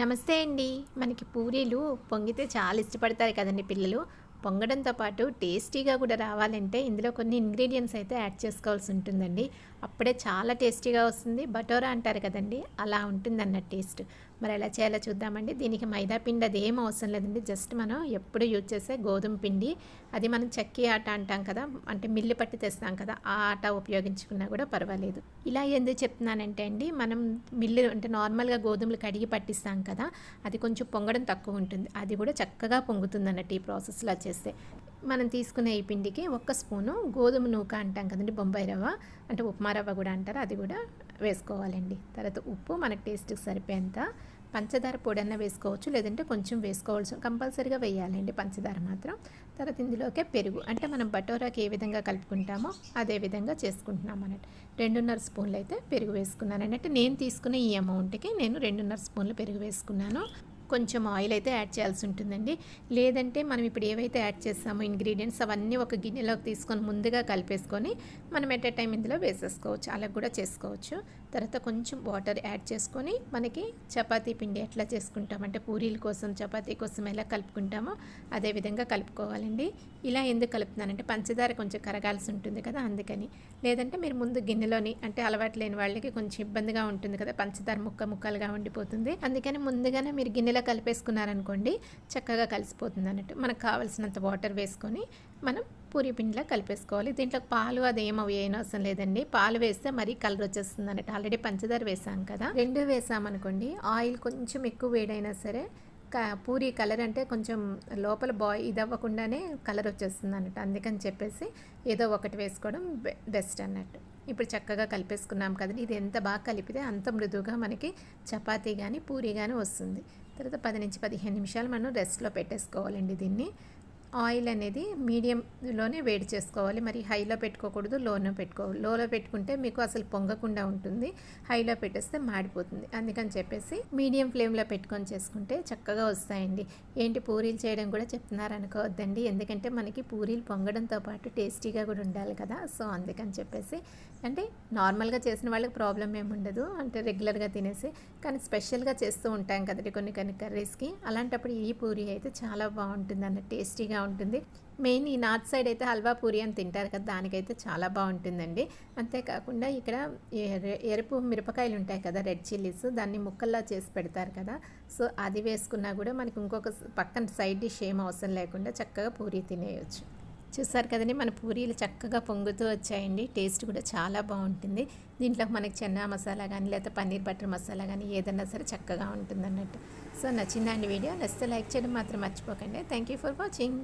నమస్తే అండి. మనకి పూరీలు పొంగితే చాలా ఇష్టపడతారు కదండి పిల్లలు. పొంగడంతో పాటు టేస్టీగా కూడా రావాలంటే ఇందులో కొన్ని ఇంగ్రీడియంట్స్ అయితే యాడ్ చేసుకోవాల్సి ఉంటుందండి. అప్పుడే చాలా టేస్టీగా వస్తుంది. బటోరా అంటారు కదండి. అలా ఉంటుంది అన్న టేస్ట్. మరి ఎలా చేయాలో చూద్దామండి. దీనికి మైదా పిండి అది ఏం అవసరం లేదండి. జస్ట్ మనం ఎప్పుడు యూజ్ చేసే గోధుమ పిండి. అది మనం చక్కి ఆట అంటాం కదా అంటే మిల్లు పట్టి తెస్తాం కదా ఆ ఆట ఉపయోగించుకున్నా కూడా పర్వాలేదు. ఇలా ఎందుకు చెప్తున్నానంటే అండి మనం మిల్లు అంటే నార్మల్గా గోధుమలు కడిగి పట్టిస్తాం కదా అది కొంచెం పొంగడం తక్కువ ఉంటుంది. అది కూడా చక్కగా పొంగుతుంది అన్నట్టు ఈ ప్రాసెస్లో చేస్తే. మనం తీసుకునే ఈ పిండికి ఒక్క స్పూను గోధుమ నూక అంటాం కదండి బొంబాయి రవ్వ అంటే ఉప్మా రవ్వ కూడా అంటారు అది కూడా వేసుకోవాలండి. తర్వాత ఉప్పు మనకు టేస్ట్కి సరిపోయేంత పంచదార పొడి వేసుకోవచ్చు లేదంటే కొంచెం వేసుకోవాల్సి కంపల్సరీగా వేయాలండి పంచదార మాత్రం. తర్వాత ఇందులోకే పెరుగు అంటే మనం బటోరాకి ఏ విధంగా కలుపుకుంటామో అదే విధంగా చేసుకుంటున్నాం అన్నట్టు. రెండున్నర స్పూన్లు అయితే పెరుగు వేసుకున్నాను అంటే నేను తీసుకునే ఈ అమౌంట్కి నేను రెండున్నర స్పూన్లు పెరుగు వేసుకున్నాను. కొంచెం ఆయిల్ అయితే యాడ్ చేయాల్సి ఉంటుందండి. లేదంటే మనం ఇప్పుడు ఏవైతే యాడ్ చేస్తామో ఇంగ్రీడియంట్స్ అవన్నీ ఒక గిన్నెలోకి తీసుకొని ముందుగా కలిపేసుకొని మనం ఎట్ ఎ టైం ఇందులో వేసేసుకోవచ్చు. అలా కూడా చేసుకోవచ్చు. తర్వాత కొంచెం వాటర్ యాడ్ చేసుకొని మనకి చపాతీ పిండి ఎట్లా చేసుకుంటామంటే పూరీల కోసం చపాతీ కోసం ఎలా కలుపుకుంటామో అదే విధంగా కలుపుకోవాలండి. ఇలా ఎందుకు కలుపుతున్నానంటే పంచదార కొంచెం కరగాల్సి ఉంటుంది కదా అందుకని. లేదంటే మీరు ముందు గిన్నెలోని అంటే అలవాటు లేని వాళ్ళకి కొంచెం ఇబ్బందిగా ఉంటుంది కదా పంచదార ముక్క ముక్కలుగా ఉండిపోతుంది. అందుకని ముందుగానే మీరు గిన్నెలో కలిపేసుకున్నారనుకోండి చక్కగా కలిసిపోతుంది అన్నట్టు. మనకు కావాల్సినంత వాటర్ వేసుకొని మనం పూరి పిండిలా కలిపేసుకోవాలి. దీంట్లో పాలు అది ఏమో అవసరం లేదండి. పాలు వేస్తే మరీ కలర్ వచ్చేస్తుంది అన్నట్టు ఆల్రెడీ పంచదార వేసాం కదా. రెండు వేసామనుకోండి ఆయిల్ కొంచెం ఎక్కువ వేడైనా సరే పూరి కలర్ అంటే కొంచెం లోపల బాయ్ ఇది అవ్వకుండానే కలర్ వచ్చేస్తుంది అన్నట్టు అందుకని చెప్పేసి ఏదో ఒకటి వేసుకోవడం బెస్ట్ అన్నట్టు. ఇప్పుడు చక్కగా కలిపేసుకున్నాం కదండి. ఇది ఎంత బాగా కలిపితే అంత మృదువుగా మనకి చపాతీ కానీ పూరి కానీ వస్తుంది. తర్వాత పది నుంచి పదిహేను నిమిషాలు మనం రెస్ట్లో పెట్టేసుకోవాలండి దీన్ని. ఆయిల్ అనేది మీడియంలోనే వేడి చేసుకోవాలి. మరి హైలో పెట్టుకోకూడదు లోనో పెట్టుకోవాలి లోలో పెట్టుకుంటే మీకు అసలు పొంగకుండా ఉంటుంది. హైలో పెట్టేస్తే మాడిపోతుంది. అందుకని చెప్పేసి మీడియం ఫ్లేమ్లో పెట్టుకొని చేసుకుంటే చక్కగా వస్తాయండి. ఏంటి పూరీలు చేయడం కూడా చెప్తున్నారు అనుకోవద్దండి. ఎందుకంటే మనకి పూరీలు పొంగడంతో పాటు టేస్టీగా కూడా ఉండాలి కదా. సో అందుకని చెప్పేసి అంటే నార్మల్గా చేసిన వాళ్ళకి ప్రాబ్లం ఏమి ఉండదు. అంటే రెగ్యులర్గా తినేసి కానీ స్పెషల్గా చేస్తూ ఉంటాం కదండి కొన్ని కొన్ని కర్రీస్కి. అలాంటప్పుడు ఈ పూరి అయితే చాలా బాగుంటుంది అన్న టేస్టీగా ఉంటుంది మెయిన్ ఈ నార్త్ సైడ్ అయితే హల్వా పూరి అని తింటారు కదా దానికైతే చాలా బాగుంటుందండి. అంతేకాకుండా ఇక్కడ ఎరుపు మిరపకాయలు ఉంటాయి కదా రెడ్ చిల్లీస్ దాన్ని ముక్కల్లా చేసి పెడతారు కదా. సో అది వేసుకున్నా కూడా మనకి ఇంకొక పక్కన సైడ్ డిష్ ఏం అవసరం లేకుండా చక్కగా పూరి తినేయచ్చు. చూసారు కదండి మన పూరీలు చక్కగా పొంగుతూ వచ్చాయండి. టేస్ట్ కూడా చాలా బాగుంటుంది. దీంట్లో మనకి చెన్నా మసాలా కానీ లేకపోతే పన్నీర్ బటర్ మసాలా కానీ ఏదన్నా సరే చక్కగా ఉంటుంది అన్నట్టు సో నచ్చిందండి వీడియో. నచ్చితే లైక్ చేయడం మాత్రం మర్చిపోకండి. Thank you for watching.